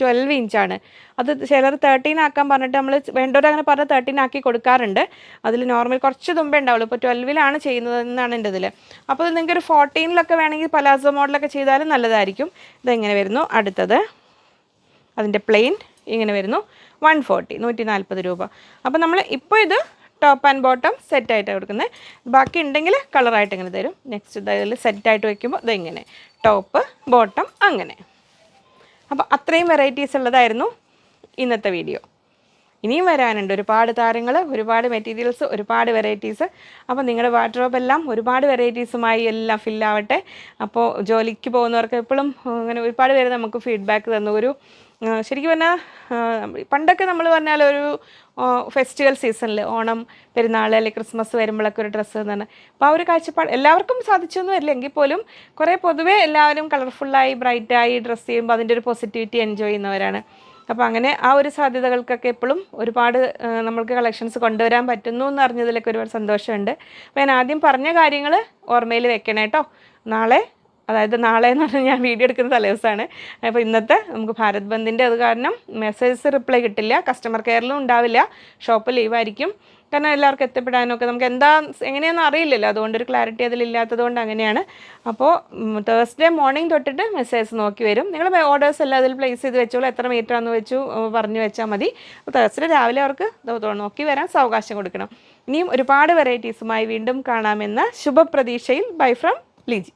ട്വൽവ് ഇഞ്ചാണ് അത് ചിലർ തേർട്ടീൻ ആക്കാൻ പറഞ്ഞിട്ട് നമ്മൾ വേണ്ടവർ അങ്ങനെ പറഞ്ഞ് തേർട്ടീൻ ആക്കി കൊടുക്കാറുണ്ട്. അതിൽ നോർമൽ കുറച്ച് തുമ്പേ ഉണ്ടാവുള്ളൂ. ഇപ്പോൾ ട്വൽവിലാണ് ചെയ്യുന്നത് എന്നാണ് എന്റെ ഇതിൽ അപ്പോൾ നിങ്ങൾക്ക് ഒരു ഫോർട്ടീനിലൊക്കെ വേണമെങ്കിൽ പലാസോ മോഡലൊക്കെ ചെയ്താലും നല്ലതായിരിക്കും. ഇതെങ്ങനെ വരുന്നു? അടുത്തത്. അതിന്റെ പ്ലെയിൻ ഇങ്ങനെ വരുന്നു. വൺ ഫോർട്ടി നൂറ്റി നാൽപ്പത് രൂപ. അപ്പോൾ നമ്മൾ ഇപ്പോൾ ഇത് ടോപ്പ് ആൻഡ് ബോട്ടം സെറ്റായിട്ട് കൊടുക്കുന്നത് ബാക്കി ഉണ്ടെങ്കിൽ കളറായിട്ട് ഇങ്ങനെ തരും. നെക്സ്റ്റ് ഇതിൽ സെറ്റായിട്ട് വയ്ക്കുമ്പോൾ ഇതിങ്ങനെ ടോപ്പ് ബോട്ടം അങ്ങനെ. അപ്പോൾ അത്രയും വെറൈറ്റീസ് ഉള്ളതായിരുന്നു ഇന്നത്തെ വീഡിയോ ഇനിയും വരാനുണ്ട് ഒരുപാട് താരങ്ങൾ ഒരുപാട് മെറ്റീരിയൽസ് ഒരുപാട് വെറൈറ്റീസ് അപ്പോൾ നിങ്ങളുടെ വാർഡ്രോബ് എല്ലാം ഒരുപാട് വെറൈറ്റീസുമായി എല്ലാം ഫില്ലാവട്ടെ അപ്പോൾ ജോലിക്ക് പോകുന്നവർക്ക് എപ്പോഴും അങ്ങനെ ഒരുപാട് പേര് നമുക്ക് ഫീഡ്ബാക്ക് തന്നു. ഒരു ശരിക്കും പറഞ്ഞാൽ പണ്ടൊക്കെ നമ്മൾ പറഞ്ഞാൽ ഒരു ഫെസ്റ്റിവൽ സീസണിൽ ഓണം പെരുന്നാൾ അല്ലെങ്കിൽ ക്രിസ്മസ് വരുമ്പോഴൊക്കെ ഒരു ഡ്രസ്സ് എന്ന് പറഞ്ഞാൽ അപ്പോൾ ആ ഒരു കാഴ്ചപ്പാട് എല്ലാവർക്കും സാധിച്ചൊന്നും വരില്ല. എങ്കിൽ പോലും കുറേ പൊതുവേ എല്ലാവരും കളർഫുള്ളായി ബ്രൈറ്റായി ഡ്രസ്സ് ചെയ്യുമ്പോൾ അതിന്റെ ഒരു പോസിറ്റിവിറ്റി എൻജോയ് ചെയ്യുന്നവരാണ്. അപ്പോൾ അങ്ങനെ ആ ഒരു സാധ്യതകൾക്കൊക്കെ എപ്പോഴും ഒരുപാട് നമ്മൾക്ക് കളക്ഷൻസ് കൊണ്ടുവരാൻ പറ്റുന്നു എന്ന് അറിഞ്ഞതിലൊക്കെ ഒരുപാട് സന്തോഷമുണ്ട്. അപ്പോൾ ഞാൻ ആദ്യം പറഞ്ഞ കാര്യങ്ങൾ ഓർമ്മയിൽ വെക്കണേ കേട്ടോ നാളെ അതായത് നാളെ എന്ന് പറഞ്ഞാൽ ഞാൻ വീഡിയോ എടുക്കുന്ന തലേദിവസമാണ് അപ്പോൾ ഇന്നത്തെ നമുക്ക് ഭാരത് ബന്ദിന്റെ അത് കാരണം മെസ്സേജസ് റിപ്ലൈ കിട്ടില്ല കസ്റ്റമർ കെയറിലും ഉണ്ടാവില്ല ഷോപ്പ് ലീവായിരിക്കും കാരണം എല്ലാവർക്കും എത്തിപ്പെടാനൊക്കെ നമുക്ക് എന്താ എങ്ങനെയാണെന്ന് അറിയില്ലല്ലോ. അതുകൊണ്ട് ഒരു ക്ലാരിറ്റി അതിലില്ലാത്തത് കൊണ്ട് അങ്ങനെയാണ്. അപ്പോൾ തേഴ്സ്ഡേ മോർണിംഗ് തൊട്ടിട്ട് മെസ്സേജസ് നോക്കി വരും. നിങ്ങൾ ഓർഡേഴ്സ് എല്ലാം അതിൽ പ്ലേസ് ചെയ്ത് വെച്ചോളൂ. എത്ര മീറ്റർ ആണെന്ന് വെച്ചു പറഞ്ഞു വെച്ചാൽ മതി. അപ്പോൾ തേഴ്സ്ഡേ രാവിലെ അവർക്ക് നോക്കി വരാൻ സാവകാശം കൊടുക്കണം. ഇനിയും ഒരുപാട് വെറൈറ്റീസുമായി വീണ്ടും കാണാമെന്ന ശുഭപ്രതീക്ഷയിൽ ബൈ ഫ്രം ലിജി.